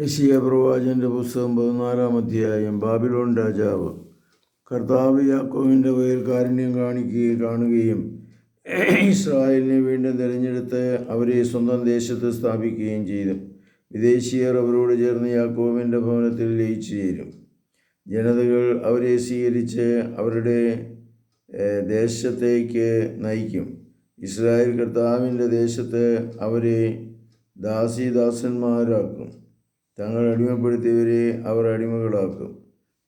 യശിയ പ്രവാചന്റെ പുസ്തകം പതിനാലാം അധ്യായം ബാബിലോൺ രാജാവ്. കർത്താവ് യാക്കോവിന്റെ വയൽ കാരുണ്യം കാണിക്കുകയും കാണുകയും ഇസ്രായേലിനെ വീണ്ടും തിരഞ്ഞെടുത്ത് അവരെ സ്വന്തം ദേശത്ത് സ്ഥാപിക്കുകയും ചെയ്തു. വിദേശീയർ അവരോട് ചേർന്ന് യാക്കോവിന്റെ ഭവനത്തിൽ ലയിച്ചു ചേരും. ജനതകൾ അവരെ സ്വീകരിച്ച് അവരുടെ ദേശത്തേക്ക് നയിക്കും. ഇസ്രായേൽ കർത്താവിന്റെ ദേശത്ത് അവരെ ദാസീദാസന്മാരാക്കും. തങ്ങൾ അടിമപ്പെടുത്തിയവരെ അവർ അടിമകളാക്കും.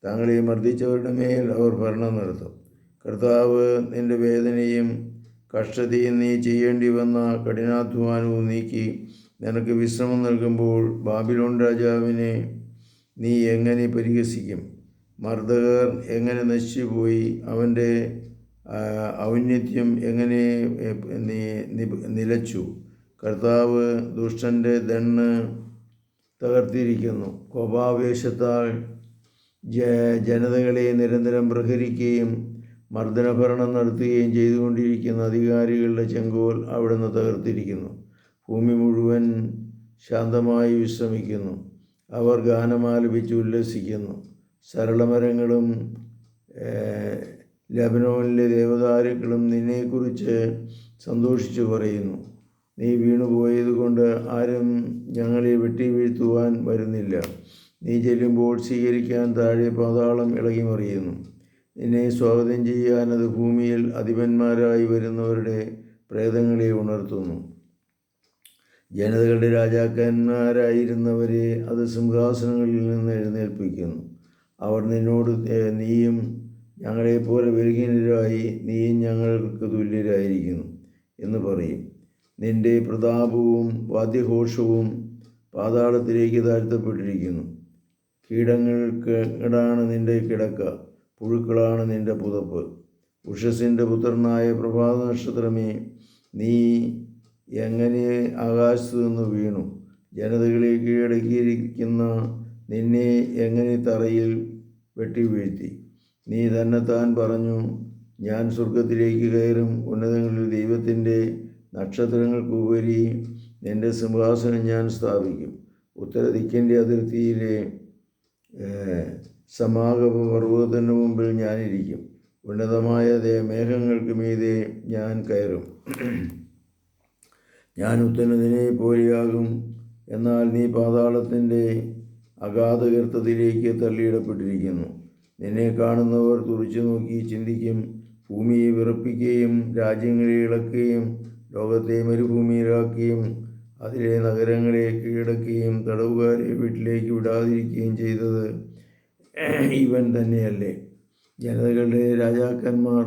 തങ്ങളെ മർദ്ദിച്ചവരുടെ മേൽ അവർ ഭരണം നടത്തും. കർത്താവ് നിന്റെ വേദനയും കഷ്ടതയും നീ ചെയ്യേണ്ടി വന്ന കഠിനാധ്വാനവും നീക്കി നിനക്ക് വിശ്രമം നൽകുമ്പോൾ ബാബിലോൺ രാജാവിനെ നീ എങ്ങനെ പരിഹസിക്കും? മർദ്ദകർ എങ്ങനെ നശിച്ചുപോയി? അവന്റെ ഔന്നിത്യം എങ്ങനെ നിലച്ചു? കർത്താവ് ദുഷ്ടന്റെ ദണ്ണ് തകർത്തിരിക്കുന്നു. കോപാവേശത്താൽ ജ ജനതകളെ നിരന്തരം പ്രഹരിക്കുകയും മർദ്ദനഭരണം നടത്തുകയും ചെയ്തുകൊണ്ടിരിക്കുന്ന അധികാരികളുടെ ചെങ്കോൽ അവിടുന്ന് തകർത്തിരിക്കുന്നു. ഭൂമി മുഴുവൻ ശാന്തമായി വിശ്രമിക്കുന്നു. അവർ ഗാനമാലപിച്ച് ഉല്ലസിക്കുന്നു. സരളമരങ്ങളും ലബനോനിലെ ദേവതാരുക്കളും നിന്നെക്കുറിച്ച് സന്തോഷിച്ചു പറയുന്നു. നീ വീണുപോയതുകൊണ്ട് ആരും ഞങ്ങളെ വെട്ടി വീഴ്ത്തുവാൻ വരുന്നില്ല. നീ ചെല്ലുമ്പോൾ സ്വീകരിക്കാൻ താഴെ പാതാളം ഇളകിമറിയുന്നു. നിന്നെ സ്വാഗതം ചെയ്യാൻ അത് ഭൂമിയിൽ അധിപന്മാരായി വരുന്നവരുടെ പ്രേതങ്ങളെ ഉണർത്തുന്നു. ജനതകളുടെ രാജാക്കന്മാരായിരുന്നവരെ അത് സിംഹാസനങ്ങളിൽ നിന്ന് എഴുന്നേൽപ്പിക്കുന്നു. അവർ നിന്നോട് നീയും ഞങ്ങളെപ്പോലെ ബലഹീനരായി നീയും ഞങ്ങൾക്ക് തുല്യരായിരിക്കുന്നു എന്ന് പറയും. നിന്റെ പ്രതാപവും വാദ്യഘോഷവും പാതാളത്തിലേക്ക് താഴ്ത്തപ്പെട്ടിരിക്കുന്നു. കീടങ്ങൾക്ക് ഇടാണ് നിന്റെ കിടക്ക പുഴുക്കളാണ് നിന്റെ പുതപ്പ്. ഉഷസിന്റെ പുത്രനായ പ്രഭാത നക്ഷത്രമേ നീ എങ്ങനെ ആകാശത്തു നിന്ന് വീണു? ജനതകളെ കീഴടക്കിയിരിക്കുന്ന നിന്നെ എങ്ങനെ തറയിൽ വെട്ടി വീഴ്ത്തി നീ താൻ പറഞ്ഞു ഞാൻ സ്വർഗത്തിലേക്ക് കയറും ഉന്നതങ്ങളിൽ ദൈവത്തിന്റെ നക്ഷത്രങ്ങൾക്കുപരി എന്റെ സിംഹാസനം ഞാൻ സ്ഥാപിക്കും. ഉത്തരദിക്കിന്റെ അതിർത്തിയിലെ സമാഗമ പർവതത്തിന് മുമ്പിൽ ഞാനിരിക്കും. ഉന്നതമായ മേഘങ്ങൾക്ക് മീതെ ഞാൻ കയറും. ഞാൻ ഉത്തരതിനെ പോലെയാകും എന്നാൽ നീ പാതാളത്തിന്റെ അഗാധകീർത്തത്തിലേക്ക് തള്ളിയിടപ്പെട്ടിരിക്കുന്നു. നിന്നെ കാണുന്നവർ തുറച്ചു നോക്കി ചിന്തിക്കും. ഭൂമിയെ വിറപ്പിക്കുകയും രാജ്യങ്ങളെ ഇളക്കുകയും ലോകത്തെ മരുഭൂമിയിലാക്കുകയും അതിലെ നഗരങ്ങളെ കീഴടക്കുകയും തടവുകാരെ വീട്ടിലേക്ക് വിടാതിരിക്കുകയും ചെയ്തത് ഇവൻ തന്നെയല്ലേ. ജനതകളുടെ രാജാക്കന്മാർ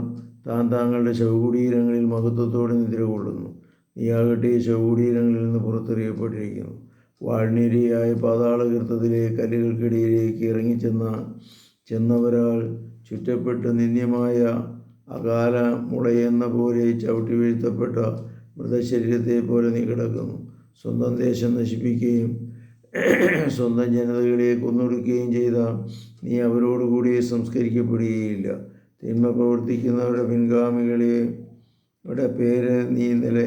താൻ താങ്കളുടെ ശവകുടീരങ്ങളിൽ മഹത്വത്തോടെ നിദ്ര കൊള്ളുന്നു. നീയാകട്ടെ ശവകുടീരങ്ങളിൽ നിന്ന് പുറത്തെറിയപ്പെട്ടിരിക്കുന്നു. വാഴ്നിരയായ പാതാളകൃത്തത്തിലെ കല്ലുകൾക്കിടയിലേക്ക് ഇറങ്ങിച്ചെന്ന ചെന്നവരാൾ ചുറ്റപ്പെട്ട് നിന്ദ്യമായ അകാല മുളയെന്ന പോലെ ചവിട്ടി വീഴ്ത്തപ്പെട്ട മൃതശരീരത്തെ പോലെ നീ കിടക്കുന്നു. സ്വന്തം ദേശം നശിപ്പിക്കുകയും സ്വന്തം ജനതകളെ കൊന്നൊടുക്കുകയും ചെയ്ത നീ അവരോടുകൂടി സംസ്കരിക്കപ്പെടുകയില്ല. തിന്മ പ്രവർത്തിക്കുന്നവരുടെ പിൻഗാമികളെ യുടെ പേര് നീ നില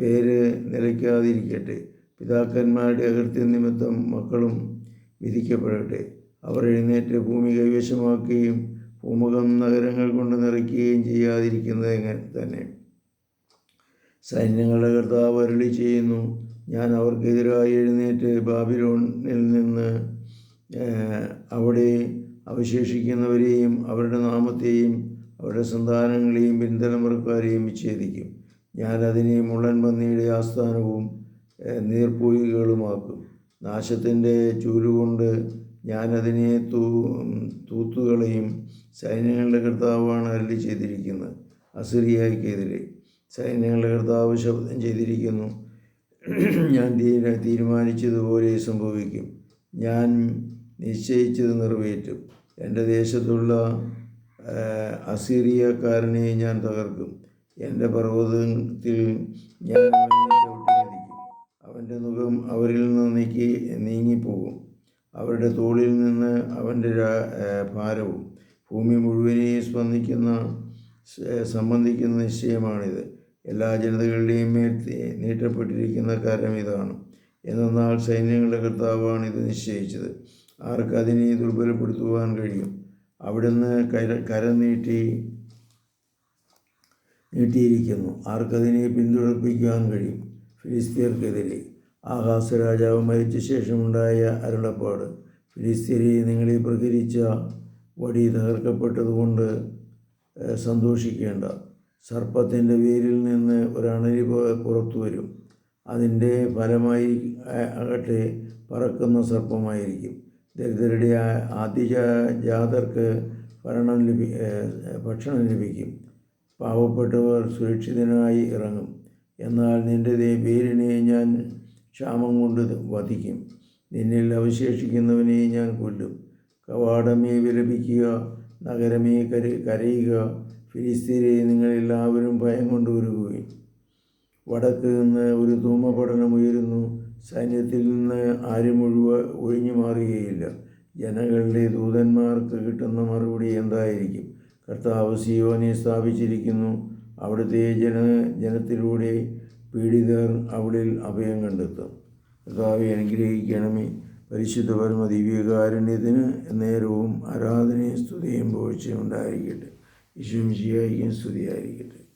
പേര് നിലയ്ക്കാതിരിക്കട്ടെ. പിതാക്കന്മാരുടെ അകൃത്യ നിമിത്തം മക്കളും വിധിക്കപ്പെടട്ടെ. അവർ എഴുന്നേറ്റ് ഭൂമി കൈവശമാക്കുകയും ഭൂമുഖം നഗരങ്ങൾ കൊണ്ട് നിറയ്ക്കുകയും ചെയ്യാതിരിക്കുന്നത് എങ്ങനെ തന്നെ. സൈന്യങ്ങളുടെ കർത്താവ് അരുളി ചെയ്യുന്നു ഞാൻ അവർക്കെതിരായി എഴുന്നേറ്റ് ബാബിലോണിൽ നിന്ന് അവിടെ അവശേഷിക്കുന്നവരെയും അവരുടെ നാമത്തെയും അവരുടെ സന്താനങ്ങളെയും പിൻതലമുറക്കാരെയും വിച്ഛേദിക്കും. ഞാൻ അതിനെ മുള്ളൻ പന്നിയുടെ ആസ്ഥാനവും ഏഹ്, നാശത്തിന്റെ ചൂലുകൊണ്ട് ഞാൻ അതിനെ തൂ തൂത്തുകളയും സൈന്യങ്ങളുടെ കർത്താവാണ് അരളി ചെയ്തിരിക്കുന്നത് അസുരിയായിക്കെതിരെ സൈന്യങ്ങളുടെ കർത്താവ് ശബ്ദം ചെയ്തിരിക്കുന്നു. ഞാൻ തീര തീരുമാനിച്ചതുപോലെ സംഭവിക്കും. ഞാൻ നിശ്ചയിച്ചത് നിറവേറ്റും. എന്റെ ദേശത്തുള്ള അസീറിയക്കാരനെ ഞാൻ തകർക്കും. എന്റെ പർവതത്തിൽ ഞാൻ അവന്റെ മുഖം അവരിൽ നിന്ന് നീക്കി നീങ്ങിപ്പോകും. അവരുടെ തോളിൽ നിന്ന് അവന്റെ ഭാരവും ഭൂമി മുഴുവനെയും സ്പന്ദിക്കുന്ന സംബന്ധിക്കുന്ന നിശ്ചയമാണിത്. എല്ലാ ജനതകളുടെയും മേൽ നീട്ടപ്പെട്ടിരിക്കുന്ന കരം ഇതാണ്. എന്നാൽ സൈന്യങ്ങളുടെ കർത്താവാണ് ഇത് നിശ്ചയിച്ചത്. ആർക്ക് അതിനെ ദുർബലപ്പെടുത്തുവാൻ കഴിയും? അവിടുന്ന് കര കര നീട്ടി നീട്ടിയിരിക്കുന്നു. ആർക്കതിനെ പിന്തുണപ്പിക്കുവാൻ കഴിയും? ഫിലിസ്തീർക്കെതിരെ. ആഹാസ രാജാവ് മരിച്ച ശേഷമുണ്ടായ അരുളപ്പാട്. ഫിലിസ്തീനെ നിങ്ങളെ പ്രഹരിച്ച വടി തകർക്കപ്പെട്ടതുകൊണ്ട് സന്തോഷിക്കേണ്ട. സർപ്പത്തിന്റെ വേരിൽ നിന്ന് ഒരണരി പു- പുറത്തു വരും. അതിന്റെ ഫലമായി ആകട്ടെ പറക്കുന്ന സർപ്പമായിരിക്കും. ദരിദ്രരുടെ ആദ്യ ജാതർക്ക് ഭരണം ലഭി ഭക്ഷണം ലഭിക്കും. പാവപ്പെട്ടവർ സുരക്ഷിതനായി ഇറങ്ങും. എന്നാൽ നിന്റെ വേരിനെ ഞാൻ ക്ഷാമം കൊണ്ട് വധിക്കും. നിന്നിൽ അവശേഷിക്കുന്നവനെ ഞാൻ കൊല്ലും. കവാടമേ വിലപിക്കുക നഗരമേ കര കരയുക. ഫിലിസ്തീനെ നിങ്ങളെല്ലാവരും ഭയം കൊണ്ട് ഉരുകുകയും വടക്ക് നിന്ന് ഒരു ധൂമപഠനം ഉയരുന്നു. സൈന്യത്തിൽ നിന്ന് ആരും ഒഴിവ ഒഴിഞ്ഞു മാറുകയില്ല. ജനങ്ങളുടെ ദൂതന്മാർക്ക് കിട്ടുന്ന മറുപടി എന്തായിരിക്കും? കർത്താവ് സിയോനെ സ്ഥാപിച്ചിരിക്കുന്നു. അവിടുത്തെ ജന ജനത്തിലൂടെ പീഡിതർ അവിടിൽ അഭയം കണ്ടെത്തും. കർത്താവെ അനുഗ്രഹിക്കണമേ. പരിശുദ്ധ പരമ ദിവ്യകാരുണ്യത്തിന് നേരവും ആരാധനയും സ്തുതിയും പോഴ്ചയും ഉണ്ടായിരിക്കട്ടെ. വിശ്വമിശിയായിരിക്കും സ്തുതിയായിരിക്കട്ടെ.